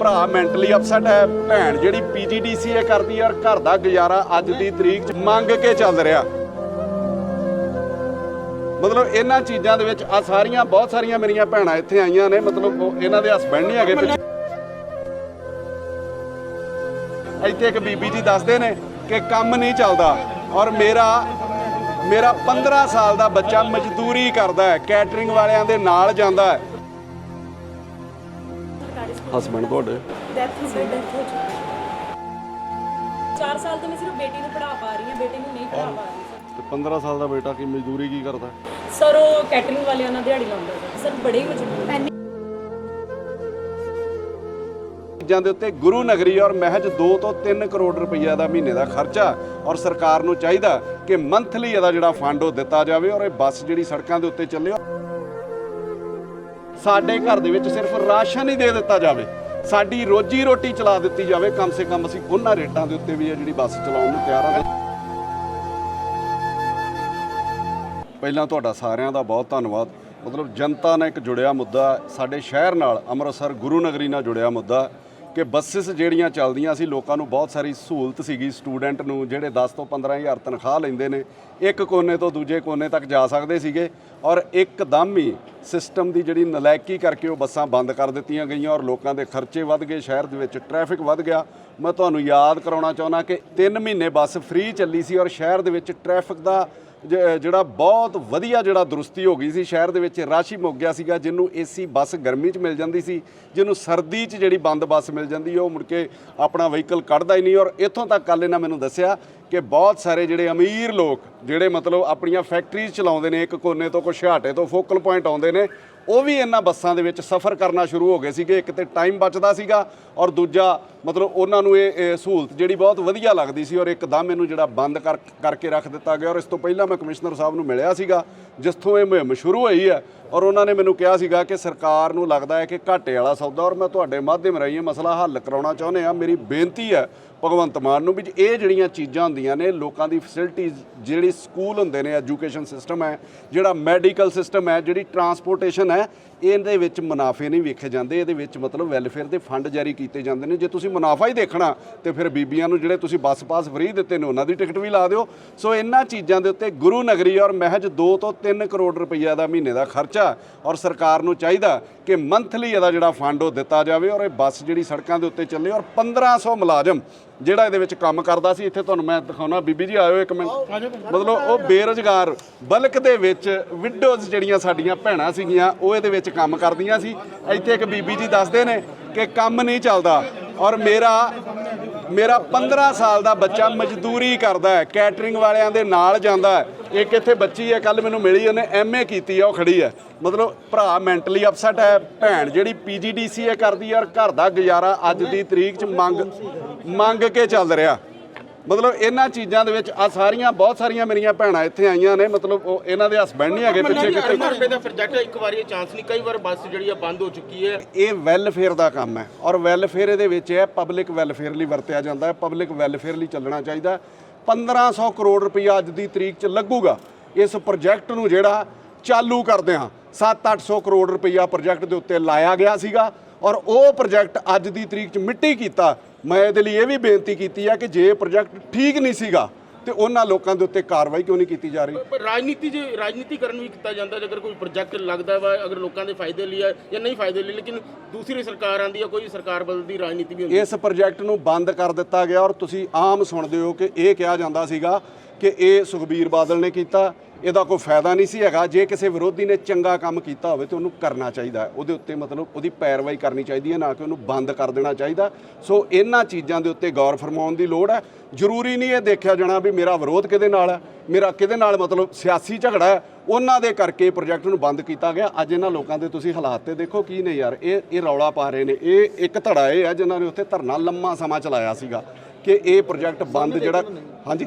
ਭਰਾ mentally upset ਹੈ, ਭੈਣ ਜਿਹੜੀ ਪੀਜੀਡੀਸੀਏ ਕਰਦੀ ਹੈ ਔਰ ਘਰ ਦਾ ਗੁਜ਼ਾਰਾ ਅੱਜ ਦੀ ਤਰੀਕ 'ਚ ਮੰਗ ਕੇ ਚੱਲ ਰਿਹਾ। ਮਤਲਬ ਇਹਨਾਂ ਚੀਜ਼ਾਂ ਦੇ ਵਿੱਚ ਆ ਸਾਰੀਆਂ, ਬਹੁਤ ਸਾਰੀਆਂ ਮੇਰੀਆਂ ਭੈਣਾਂ ਇੱਥੇ ਆਈਆਂ ਨੇ, ਮਤਲਬ ਉਹ- ਇਹਨਾਂ ਦੇ ਹਸਬੰਡ ਨਹੀਂ ਹੈਗੇ ਪਿੱਛੇ। ਇੱਥੇ ਇੱਕ ਬੀਬੀ ਜੀ ਦੱਸਦੇ ਨੇ ਕਿ ਕੰਮ ਨਹੀਂ ਚੱਲਦਾ ਔਰ ਮੇਰਾ ਮੇਰਾ 15 ਸਾਲ ਦਾ ਬੱਚਾ ਮਜ਼ਦੂਰੀ ਕਰਦਾ ਹੈ, ਕੈਟਰਿੰਗ ਵਾਲਿਆਂ ਦੇ ਨਾਲ ਜਾਂਦਾ ਹੈ। ਹਸਬੰਡ ਤੁਹਾਡੇ? ਡੈਥ ਹੋ ਗਈ। ਡੈਥ ਹੋ ਚੁੱਕੀ 4 ਸਾਲ ਤੋਂ ਮੈਂ ਸਿਰਫ ਬੇਟੀ ਨੂੰ ਪੜ੍ਹਾ ਪਾ ਰਹੀ ਹਾਂ ਬੇਟੇ ਨੂੰ ਨਹੀਂ ਪੜ੍ਹਾ ਪਾ ਰਹੀ। ਤੇ 15 ਸਾਲ ਦਾ ਬੇਟਾ ਕੀ ਮਜ਼ਦੂਰੀ ਕੀ ਕਰਦਾ? ਸਰ ਉਹ ਕੈਟਰਿੰਗ ਵਾਲਿਆਂ ਨਾਲ ਦਿਹਾੜੀ ਲਾਉਂਦਾ ਸਰ ਸਰ ਬੜੇ ਹੈ ਚੀਜ਼ਾਂ ਦੇ ਉੱਤੇ ਗੁਰੂ ਨਗਰੀ ਔਰ ਮਹਿਜ 2 ਤੋਂ 3 ਕਰੋੜ ਰੁਪਈਆ ਦਾ ਮਹੀਨੇ ਦਾ ਖਰਚਾ ਔਰ ਸਰਕਾਰ ਨੂੰ ਚਾਹੀਦਾ ਕਿ ਮੰਥਲੀ ਇਹਦਾ ਜਿਹੜਾ ਫੰਡ ਉਹ ਦਿੱਤਾ ਜਾਵੇ ਔਰ ਇਹ ਬੱਸ ਜਿਹੜੀ ਸੜਕਾਂ ਦੇ ਉੱਤੇ ਚੱਲੇ। ਸਾਡੇ ਘਰ ਦੇ ਵਿੱਚ ਸਿਰਫ ਰਾਸ਼ਨ ਹੀ ਦੇ ਦਿੱਤਾ ਜਾਵੇ। ਸਾਡੀ ਰੋਜੀ ਰੋਟੀ ਚਲਾ ਦਿੱਤੀ ਜਾਵੇ। ਕਮ ਸੇ ਕਮ ਅਸੀਂ ਉਹਨਾਂ ਰੇਟਾਂ ਦੇ ਉੱਤੇ ਵੀ ਇਹ ਜਿਹੜੀ ਬੱਸ ਚਲਾਉਣ ਨੂੰ ਤਿਆਰ ਹਾਂ ਪਹਿਲਾਂ ਤੁਹਾਡਾ ਸਾਰਿਆਂ ਦਾ ਬਹੁਤ ਧੰਨਵਾਦ। ਮਤਲਬ ਜਨਤਾ ਨਾਲ ਇੱਕ ਜੁੜਿਆ ਮੁੱਦਾ, ਸਾਡੇ ਸ਼ਹਿਰ ਨਾਲ ਅੰਮ੍ਰਿਤਸਰ ਗੁਰੂ ਨਗਰੀ ਨਾਲ ਜੁੜਿਆ ਮੁੱਦਾ। ਕਿ ਬੱਸਿਸ ਜਿਹੜੀਆਂ ਚੱਲਦੀਆਂ ਸੀ, ਲੋਕਾਂ ਨੂੰ ਬਹੁਤ ਸਾਰੀ ਸਹੂਲਤ ਸੀਗੀ। ਸਟੂਡੈਂਟ ਨੂੰ ਜਿਹੜੇ 10 ਤੋਂ 15000 ਤਨਖਾਹ ਲੈਂਦੇ ਨੇ, ਇੱਕ ਕੋਨੇ ਤੋਂ ਦੂਜੇ ਕੋਨੇ ਤੱਕ ਜਾ ਸਕਦੇ ਸੀਗੇ ਔਰ ਇੱਕਦਮ ਹੀ ਸਿਸਟਮ ਦੀ ਜਿਹੜੀ ਨਲਾਇਕੀ ਕਰਕੇ ਉਹ ਬੱਸਾਂ ਬੰਦ ਕਰ ਦਿੱਤੀਆਂ ਗਈਆਂ ਔਰ ਲੋਕਾਂ ਦੇ ਖਰਚੇ ਵੱਧ ਗਏ, ਸ਼ਹਿਰ ਦੇ ਵਿੱਚ ਟ੍ਰੈਫਿਕ ਵੱਧ ਗਿਆ। ਮੈਂ ਤੁਹਾਨੂੰ ਯਾਦ ਕਰਾਉਣਾ ਚਾਹੁੰਦਾ ਕਿ 3 ਮਹੀਨੇ ਬੱਸ ਫ੍ਰੀ ਚੱਲੀ ਸੀ ਔਰ ਸ਼ਹਿਰ ਦੇ ਵਿੱਚ ਟ੍ਰੈਫਿਕ ਦਾ ਜਿਹੜਾ ਬਹੁਤ ਵਧੀਆ ਜਿਹੜਾ ਦਰੁਸਤੀ ਹੋ ਗਈ ਸੀ, ਸ਼ਹਿਰ ਦੇ ਵਿੱਚ ਰਸ਼ ਹੀ ਮੁੱਕ ਗਿਆ ਸੀਗਾ, ਜਿਹਨੂੰ ਏਸੀ ਬੱਸ ਗਰਮੀ 'ਚ ਮਿਲ ਜਾਂਦੀ ਸੀ, ਜਿਹਨੂੰ ਸਰਦੀ 'ਚ ਜਿਹੜੀ ਬੰਦ ਬੱਸ ਮਿਲ ਜਾਂਦੀ ਉਹ ਮੁੜ ਕੇ ਆਪਣਾ ਵਹੀਕਲ ਕੱਢਦਾ ਹੀ ਨਹੀਂ ਔਰ ਇੱਥੋਂ ਤੱਕ ਕੱਲ ਇਹਨਾਂ ਮੈਨੂੰ ਦੱਸਿਆ ਕਿ ਬਹੁਤ ਸਾਰੇ ਜਿਹੜੇ ਅਮੀਰ ਲੋਕ, ਜਿਹੜੇ ਮਤਲਬ ਆਪਣੀਆਂ ਫੈਕਟਰੀਜ਼ ਚਲਾਉਂਦੇ ਨੇ, ਇੱਕ ਕੋਨੇ ਤੋਂ ਕੁਸ਼ਿਆਟੇ ਤੋਂ ਫੋਕਲ ਪੁਆਇੰਟ ਆਉਂਦੇ ਨੇ ਉਹ ਵੀ ਇਹਨਾਂ ਬੱਸਾਂ ਦੇ ਵਿੱਚ ਸਫ਼ਰ ਕਰਨਾ ਸ਼ੁਰੂ ਹੋ ਗਏ ਸੀਗੇ। ਇੱਕ ਤੇ ਟਾਈਮ ਬਚਦਾ ਸੀਗਾ ਔਰ ਦੂਜਾ ਮਤਲਬ ਉਹਨਾਂ ਨੂੰ ਇਹ ਸਹੂਲਤ ਜਿਹੜੀ ਬਹੁਤ ਵਧੀਆ ਲੱਗਦੀ ਸੀ ਔਰ ਇੱਕਦਮ ਇਹਨੂੰ ਜਿਹੜਾ ਬੰਦ ਕਰ, ਕਰਕੇ ਰੱਖ ਦਿੱਤਾ ਗਿਆ ਔਰ ਇਸ ਤੋਂ ਪਹਿਲਾਂ ਮੈਂ ਕਮਿਸ਼ਨਰ ਸਾਹਿਬ ਨੂੰ ਮਿਲਿਆ ਸੀਗਾ, ਜਿਸ ਤੋਂ ਇਹ ਮੁਹਿੰਮ ਸ਼ੁਰੂ ਹੋਈ ਹੈ। ਔਰ ਉਹਨਾਂ ਨੇ ਮੈਨੂੰ ਕਿਹਾ ਸੀਗਾ ਕਿ ਸਰਕਾਰ ਨੂੰ ਲੱਗਦਾ ਹੈ ਕਿ ਘਾਟੇ ਵਾਲਾ ਸੌਦਾ, ਔਰ ਮੈਂ ਤੁਹਾਡੇ ਮਾਧਿਅਮ ਰਾਹੀਂ ਇਹ ਮਸਲਾ ਹੱਲ ਕਰਾਉਣਾ ਚਾਹੁੰਦੇ ਆ ਮੇਰੀ ਬੇਨਤੀ ਹੈ ਭਗਵੰਤ ਮਾਨ ਨੂੰ ਵੀ ਇਹ ਜਿਹੜੀਆਂ ਚੀਜ਼ਾਂ ਹੁੰਦੀਆਂ ਨੇ, ਲੋਕਾਂ ਦੀ ਫੈਸਿਲਿਟੀਜ਼ ਜਿਹੜੀ ਸਕੂਲ ਹੁੰਦੇ ਨੇ ਐਜੂਕੇਸ਼ਨ ਸਿਸਟਮ ਹੈ, ਜਿਹੜਾ ਮੈਡੀਕਲ ਸਿਸਟਮ ਹੈ, ਜਿਹੜੀ ਟਰਾਂਸਪੋਰਟੇਸ਼ਨ ਹੈ ਇਹਦੇ ਵਿੱਚ ਮੁਨਾਫੇ ਨਹੀਂ ਵੇਖੇ ਜਾਂਦੇ, ਇਹਦੇ ਵਿੱਚ ਮਤਲਬ ਵੈਲਫੇਅਰ ਦੇ ਫੰਡ ਜਾਰੀ ਕੀਤੇ ਜਾਂਦੇ ਨੇ। ਜੇ ਤੁਸੀਂ ਮੁਨਾਫਾ ਹੀ ਦੇਖਣਾ, ਤੇ ਫਿਰ ਬੀਬੀਆਂ ਨੂੰ ਜਿਹੜੇ ਤੁਸੀਂ ਬੱਸ ਪਾਸ ਫ੍ਰੀ ਦਿੱਤੇ ਨੇ, ਉਹਨਾਂ ਦੀ ਟਿਕਟ ਵੀ ਲਾ ਦਿਓ। ਸੋ ਇਹਨਾਂ ਚੀਜ਼ਾਂ ਦੇ ਉੱਤੇ ਗੁਰੂ ਨਗਰੀ ਔਰ ਮਹਿਜ 2 ਤੋਂ 3 ਕਰੋੜ ਰੁਪਈਆ ਦਾ ਮਹੀਨੇ ਦਾ ਖਰਚਾ ਔਰ ਸਰਕਾਰ ਨੂੰ ਚਾਹੀਦਾ ਕਿ ਮੰਥਲੀ ਇਹਦਾ ਜਿਹੜਾ ਫੰਡ ਉਹ ਦਿੱਤਾ ਜਾਵੇ ਔਰ ਇਹ ਬੱਸ ਜਿਹੜੀ ਸੜਕਾਂ ਦੇ ਉੱਤੇ ਚੱਲੇ ਔਰ 1500 ਮੁਲਾਜ਼ਮ ਜਿਹੜਾ ਇਹਦੇ ਵਿੱਚ ਕੰਮ ਕਰਦਾ ਸੀ, ਇੱਥੇ ਤੁਹਾਨੂੰ ਮੈਂ ਦਿਖਾਉਣਾ। ਬੀਬੀ ਜੀ, ਆਇਓ ਇੱਕ ਮਿੰਟ। ਮਤਲਬ ਉਹ ਬੇਰੁਜ਼ਗਾਰ ਬਲਕ ਦੇ ਵਿੱਚ ਵਿਡੋਜ਼ ਜਿਹੜੀਆਂ ਸਾਡੀਆਂ ਭੈਣਾਂ ਸੀਗੀਆਂ, ਉਹ ਇਹਦੇ ਵਿੱਚ ਕੰਮ ਕਰਦੀਆਂ ਸੀ। ਇੱਥੇ ਇੱਕ ਬੀਬੀ ਜੀ ਦੱਸਦੇ ਨੇ ਕਿ ਕੰਮ ਨਹੀਂ ਚੱਲਦਾ। ਔਰ ਮੇਰਾ ਮੇਰਾ 15 ਸਾਲ ਦਾ ਬੱਚਾ ਮਜ਼ਦੂਰੀ ਕਰਦਾ ਹੈ ਕੈਟਰਿੰਗ ਵਾਲਿਆਂ ਦੇ ਨਾਲ ਜਾਂਦਾ ਹੈ। ਇੱਕ ਇੱਥੇ ਬੱਚੀ ਹੈ ਕੱਲ ਮੈਨੂੰ ਮਿਲੀ, ਉਹਨੇ ਐਮਏ ਕੀਤੀ ਹੈ ਉਹ ਖੜੀ ਹੈ। ਮਤਲਬ ਭਰਾ ਮੈਂਟਲੀ ਅਪਸੈਟ ਹੈ, ਭੈਣ ਜਿਹੜੀ ਪੀਜੀਡੀਸੀਏ ਕਰਦੀ ਹੈ ਔਰ ਘਰ ਦਾ ਗੁਜ਼ਾਰਾ ਅੱਜ ਦੀ ਤਰੀਕ 'ਚ ਮੰਗ ਮੰਗ ਕੇ ਚੱਲ ਰਿਹਾ। ਮਤਲਬ ਇਹਨਾਂ ਚੀਜ਼ਾਂ ਦੇ ਵਿੱਚ ਆ ਸਾਰੀਆਂ ਬਹੁਤ ਸਾਰੀਆਂ ਮੇਰੀਆਂ ਭੈਣਾਂ ਇੱਥੇ ਆਈਆਂ ਨੇ ਮਤਲਬ ਉਹ ਇਹਨਾਂ ਦੇ ਹਸਬੰਡ ਨਹੀਂ ਹੈਗੇ ਪਿੱਛੇ ਕਿਤੇ। ਰੁਪਏ ਦਾ ਪ੍ਰੋਜੈਕਟ ਇੱਕ ਵਾਰੀ ਚਾਂਸ ਨਹੀਂ ਕਈ ਵਾਰ ਬੱਸ ਜਿਹੜੀ ਆ ਬੰਦ ਹੋ ਚੁੱਕੀ ਹੈ। ਇਹ ਵੈਲਫੇਅਰ ਦਾ ਕੰਮ ਹੈ ਔਰ ਵੈਲਫੇਅਰ ਇਹਦੇ ਵਿੱਚ ਹੈ ਪਬਲਿਕ ਵੈਲਫੇਅਰ ਲਈ ਵਰਤਿਆ ਜਾਂਦਾ ਹੈ ਪਬਲਿਕ ਵੈਲਫੇਅਰ ਲਈ ਚੱਲਣਾ ਚਾਹੀਦਾ 1500 ਕਰੋੜ ਰੁਪਈਆ ਅੱਜ ਦੀ ਤਰੀਕ 'ਚ ਲੱਗੂਗਾ। ਇਸ ਪ੍ਰੋਜੈਕਟ ਨੂੰ ਜਿਹੜਾ ਚਾਲੂ ਕਰਦੇ ਹਾਂ 7-800 ਕਰੋੜ ਰੁਪਈਆ ਪ੍ਰੋਜੈਕਟ ਦੇ ਉੱਤੇ ਲਾਇਆ ਗਿਆ ਸੀਗਾ ਔਰ ਉਹ ਪ੍ਰੋਜੈਕਟ ਅੱਜ ਦੀ ਤਰੀਕ 'ਚ ਮਿੱਟੀ ਕੀਤਾ ਮੈਂ ਇਹਦੇ ਲਈ ਇਹ ਵੀ ਬੇਨਤੀ ਕੀਤੀ ਹੈ ਕਿ ਜੇ ਪ੍ਰੋਜੈਕਟ ਠੀਕ ਨਹੀਂ ਸੀਗਾ ਤੇ ਉਹਨਾਂ ਲੋਕਾਂ ਦੇ ਉੱਤੇ ਕਾਰਵਾਈ ਕਿਉਂ ਨਹੀਂ ਕੀਤੀ ਜਾ ਰਹੀ? ਪਰ ਰਾਜਨੀਤੀ ਜੇ ਰਾਜਨੀਤੀਕਰਨ ਵੀ ਕੀਤਾ ਜਾਂਦਾ ਜੇਕਰ ਕੋਈ ਪ੍ਰੋਜੈਕਟ ਲੱਗਦਾ ਵਾ ਅਗਰ ਲੋਕਾਂ ਦੇ ਫਾਇਦੇ ਲਈ ਹੈ ਜਾਂ ਨਹੀਂ ਫਾਇਦੇ ਲਈ ਲੇਕਿਨ ਦੂਸਰੀ ਸਰਕਾਰ ਆਂਦੀ ਹੈ ਕੋਈ ਸਰਕਾਰ ਬਦਲਦੀ ਰਾਜਨੀਤੀ ਵੀ ਹੁੰਦੀ ਇਸ ਪ੍ਰੋਜੈਕਟ ਨੂੰ ਬੰਦ ਕਰ ਦਿੱਤਾ ਗਿਆ ਔਰ ਤੁਸੀਂ ਆਮ ਸੁਣਦੇ ਹੋ ਕਿ ਇਹ ਕਿਹਾ ਜਾਂਦਾ ਸੀਗਾ ਕਿ ਇਹ ਸੁਖਬੀਰ ਬਾਦਲ ਨੇ ਕੀਤਾ, ਇਹਦਾ ਕੋਈ ਫਾਇਦਾ ਨਹੀਂ ਸੀ ਹੈਗਾ। ਜੇ ਕਿਸੇ ਵਿਰੋਧੀ ਨੇ ਚੰਗਾ ਕੰਮ ਕੀਤਾ ਹੋਵੇ ਤੇ ਉਹਨੂੰ ਕਰਨਾ ਚਾਹੀਦਾ ਉਹਦੇ ਉੱਤੇ ਮਤਲਬ ਉਹਦੀ ਪੈਰਵਾਈ ਕਰਨੀ ਚਾਹੀਦੀ ਹੈ, ਨਾ ਕਿ ਉਹਨੂੰ ਬੰਦ ਕਰ ਦੇਣਾ ਚਾਹੀਦਾ। ਸੋ ਇਹਨਾਂ ਚੀਜ਼ਾਂ ਦੇ ਉੱਤੇ ਗੌਰ ਫਰਮਾਉਣ ਦੀ ਲੋੜ ਹੈ। ਜ਼ਰੂਰੀ ਨਹੀਂ ਇਹ ਦੇਖਿਆ ਜਾਣਾ ਵੀ ਮੇਰਾ ਵਿਰੋਧ ਕਿਹਦੇ ਨਾਲ ਹੈ, ਮੇਰਾ ਕਿਹਦੇ ਨਾਲ ਮਤਲਬ ਸਿਆਸੀ ਝਗੜਾ ਹੈ। ਉਹਨਾਂ ਦੇ ਕਰਕੇ ਪ੍ਰੋਜੈਕਟ ਨੂੰ ਬੰਦ ਕੀਤਾ ਗਿਆ। ਅੱਜ ਇਹਨਾਂ ਲੋਕਾਂ ਦੇ ਤੁਸੀਂ ਹਾਲਾਤ ਤੇ ਦੇਖੋ ਕੀ ਨੇ ਯਾਰ। ਇਹ ਇਹ ਰੌਲਾ ਪਾ ਰਹੇ ਨੇ। ਇਹ ਇੱਕ ਧੜਾ ਇਹ ਹੈ ਜਿਨ੍ਹਾਂ ਨੇ ਉੱਥੇ ਧਰਨਾ ਲੰਮਾ ਸਮਾਂ ਚਲਾਇਆ ਸੀਗਾ ਕਿ ਇਹ ਪ੍ਰੋਜੈਕਟ ਬੰਦ ਜਿਹੜਾ ਹਾਂਜੀ।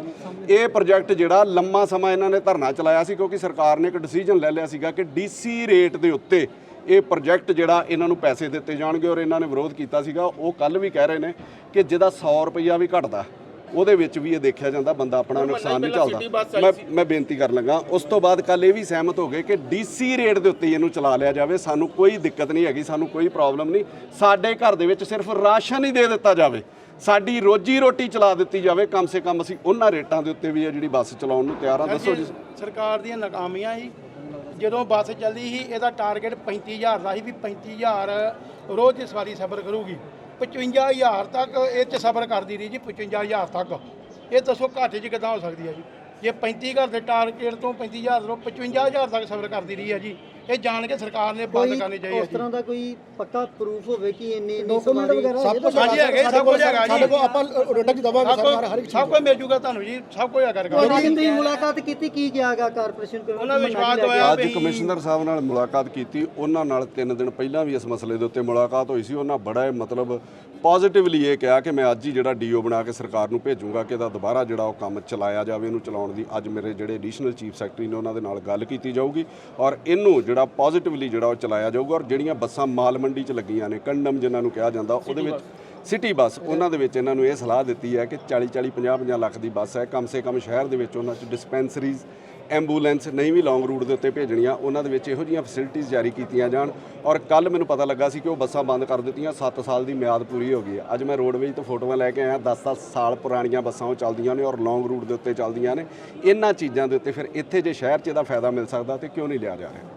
ਇਹ ਪ੍ਰੋਜੈਕਟ ਜਿਹੜਾ ਲੰਮਾ ਸਮਾਂ ਇਹਨਾਂ ਨੇ ਧਰਨਾ ਚਲਾਇਆ ਸੀ ਕਿਉਂਕਿ ਸਰਕਾਰ ਨੇ ਇੱਕ ਡਿਸੀਜਨ ਲੈ ਲਿਆ ਸੀਗਾ ਕਿ ਡੀਸੀ ਰੇਟ ਦੇ ਉੱਤੇ ਇਹ ਪ੍ਰੋਜੈਕਟ ਜਿਹੜਾ ਇਹਨਾਂ ਨੂੰ ਪੈਸੇ ਦਿੱਤੇ ਜਾਣਗੇ ਔਰ ਇਹਨਾਂ ਨੇ ਵਿਰੋਧ ਕੀਤਾ ਸੀਗਾ। ਉਹ ਕੱਲ ਵੀ ਕਹਿ ਰਹੇ ਨੇ ਕਿ ਜਿਹਦਾ 100 ਰੁਪਈਆ ਵੀ ਘਟਦਾ ਉਹਦੇ ਵਿੱਚ ਵੀ ਇਹ ਦੇਖਿਆ ਜਾਂਦਾ ਬੰਦਾ ਆਪਣਾ ਨੁਕਸਾਨ ਨਹੀਂ ਆਈ ਮੈਂ ਮੈਂ ਬੇਨਤੀ ਕਰਨ ਲੱਗਾ ਉਸ ਤੋਂ ਬਾਅਦ ਕੱਲ ਇਹ ਵੀ ਸਹਿਮਤ ਹੋ ਗਏ ਕਿ ਡੀਸੀ ਰੇਟ ਦੇ ਉੱਤੇ ਇਹਨੂੰ ਚਲਾ ਲਿਆ ਜਾਵੇ ਸਾਨੂੰ ਕੋਈ ਦਿੱਕਤ ਨਹੀਂ ਹੈਗੀ ਸਾਨੂੰ ਕੋਈ ਪ੍ਰੋਬਲਮ ਨਹੀਂ। ਸਾਡੇ ਘਰ ਦੇ ਵਿੱਚ ਸਿਰਫ ਰਾਸ਼ਨ ਹੀ ਦੇ ਦਿੱਤਾ ਜਾਵੇ। ਸਾਡੀ ਰੋਜੀ ਰੋਟੀ ਚਲਾ ਦਿੱਤੀ ਜਾਵੇ ਕਮ ਸੇ ਕਮ ਅਸੀਂ ਉਹਨਾਂ ਰੇਟਾਂ ਦੇ ਉੱਤੇ ਵੀ ਇਹ ਜਿਹੜੀ ਬੱਸ ਚਲਾਉਣ ਨੂੰ ਤਿਆਰ ਆ। ਦੱਸੋ ਜੀ। ਸਰਕਾਰ ਦੀਆਂ ਨਾਕਾਮੀਆਂ ਸੀ ਜਦੋਂ ਬੱਸ ਚੱਲਦੀ ਸੀ ਇਹਦਾ ਟਾਰਗੇਟ 35000 ਦਾ ਸੀ ਵੀ 35000 ਰੋਜ਼ ਦੀ ਸਵਾਰੀ ਸਫ਼ਰ ਕਰੂਗੀ। 55000 ਤੱਕ ਇਹ ਚ ਸਫ਼ਰ ਕਰਦੀ ਰਹੀ ਜੀ 55000 ਤੱਕ। ਇਹ ਦੱਸੋ ਘਾਟੇ 'ਚ ਕਿੱਦਾਂ ਹੋ ਸਕਦੀ ਹੈ ਜੀ? ਜੇ 35000 ਦੇ ਟਾਰਗੇਟ ਤੋਂ 35000 ਤੋਂ 55000 ਤੱਕ ਸਫ਼ਰ ਕਰਦੀ ਰਹੀ ਹੈ ਜੀ। ਇਹ ਜਾਣ ਕੇ ਸਰਕਾਰ ਨੇ ਬੰਦ ਕਰਨੀ ਚਾਹੀਦੀ ਹੈ ਉਸ ਤਰ੍ਹਾਂ ਦਾ ਕੋਈ ਪੱਕਾ ਪ੍ਰੂਫ ਹੋਵੇ ਕਿ ਇੰਨੀ ਇੰਨੀ ਸਵਾਰੀ ਸਭ ਕੁਝ ਹਾਂਜੀ ਹੈਗੇ ਸਭ ਕੁਝ ਹੈਗਾ ਜੀ। ਸਾਡੇ ਕੋਲ ਆਪਾਂ ਰੋਟਕ ਦਵਾਂਗੇ ਸਭ ਸਰਕਾਰ ਹਰ ਇੱਕ ਸਭ ਕੁਝ ਮਿਲ ਜੂਗਾ ਤੁਹਾਨੂੰ ਜੀ ਸਭ ਕੁਝ ਹੈਗਾ ਤੁਹਾਡੀ ਤੁਸੀਂ ਮੁਲਾਕਾਤ ਕੀਤੀ ਕੀ ਗਿਆਗਾ ਕਾਰਪੋਰੇਸ਼ਨ ਕੋਲ? ਉਹਨਾਂ ਨੇ ਵਿਸ਼ਵਾਸ ਦਵਾਇਆ ਅੱਜ ਕਮਿਸ਼ਨਰ ਸਾਹਿਬ ਨਾਲ ਮੁਲਾਕਾਤ ਕੀਤੀ ਉਹਨਾਂ ਨਾਲ 3 ਦਿਨ ਪਹਿਲਾਂ ਵੀ ਇਸ ਮਸਲੇ ਦੇ ਉੱਤੇ ਮੁਲਾਕਾਤ ਹੋਈ ਸੀ ਉਹਨਾਂ ਬੜਾ ਇਹ ਮਤਲਬ ਪੋਜ਼ਿਟਿਵਲੀ ਇਹ ਕਿਹਾ ਕਿ ਮੈਂ ਅੱਜ ਹੀ ਜਿਹੜਾ ਡੀਓ ਬਣਾ ਕੇ ਸਰਕਾਰ ਨੂੰ ਭੇਜੂੰਗਾ ਕਿ ਇਹਦਾ ਦੁਬਾਰਾ ਜਿਹੜਾ ਉਹ ਕੰਮ ਚਲਾਇਆ ਜਾਵੇ ਇਹਨੂੰ ਚਲਾਉਣ ਦੀ ਅੱਜ ਮੇਰੇ ਜਿਹੜੇ ਐਡੀਸ਼ਨਲ ਚੀਫ ਸੈਕਟਰੀ ਨੇ ਉਹਨਾਂ ਦੇ ਨਾਲ ਗੱਲ ਕੀਤੀ ਜਾਊਗੀ ਔਰ ਇਹਨੂੰ ਜਿਹੜਾ ਪੋਜ਼ਿਟਿਵਲੀ ਜਿਹੜਾ ਉਹ ਚਲਾਇਆ ਜਾਊਗਾ ਔਰ ਜਿਹੜੀਆਂ ਬੱਸਾਂ ਮਾਲ ਮੰਡੀ 'ਚ ਲੱਗੀਆਂ ਨੇ ਕੰਡਮ ਜਿਨ੍ਹਾਂ ਨੂੰ ਕਿਹਾ ਜਾਂਦਾ ਉਹਦੇ ਵਿੱਚ ਸਿਟੀ ਬੱਸ ਉਹਨਾਂ ਦੇ ਵਿੱਚ ਇਹਨਾਂ ਨੂੰ ਇਹ ਸਲਾਹ ਦਿੱਤੀ ਹੈ ਕਿ 40 40 50 50 ਲੱਖ ਦੀ ਬੱਸ ਹੈ ਕਮ ਸੇ ਕਮ ਸ਼ਹਿਰ ਦੇ ਵਿੱਚ ਉਹਨਾਂ 'ਚ ਡਿਸਪੈਂਸਰੀਜ਼ ਐਂਬੂਲੈਂਸ ਨਹੀਂ ਵੀ ਲੌਂਗ ਰੂਟ ਦੇ ਉੱਤੇ ਭੇਜਣੀਆਂ ਉਹਨਾਂ ਦੇ ਵਿੱਚ ਇਹੋ ਜਿਹੀਆਂ ਫੈਸਿਲਿਟੀਆਂ ਜਾਰੀ ਕੀਤੀਆਂ ਜਾਣ। ਔਰ ਕੱਲ ਮੈਨੂੰ ਪਤਾ ਲੱਗਾ ਸੀ ਕਿ ਉਹ ਬੱਸਾਂ ਬੰਦ ਕਰ ਦਿੱਤੀਆਂ 7 ਸਾਲ ਦੀ ਮਿਆਦ ਪੂਰੀ ਹੋ ਗਈ ਹੈ। ਅੱਜ ਮੈਂ ਰੋਡਵੇਜ ਤੋਂ ਫੋਟੋਆਂ ਲੈ ਕੇ ਆਇਆ 10-10 ਸਾਲ ਪੁਰਾਣੀਆਂ ਬੱਸਾਂ ਉਹ ਚੱਲਦੀਆਂ ਨੇ ਔਰ ਲੌਂਗ ਰੂਟ ਦੇ ਉੱਤੇ ਚੱਲਦੀਆਂ ਨੇ। ਇਹਨਾਂ ਚੀਜ਼ਾਂ ਦੇ ਉੱਤੇ ਫਿਰ ਇੱਥੇ ਜੇ ਸ਼ਹਿਰ 'ਚ ਇਹਦਾ ਫਾਇਦਾ ਮਿਲ ਸਕਦਾ ਤੇ ਕਿਉਂ ਨਹੀਂ ਲਿਆ ਜਾ ਰਿਹਾ?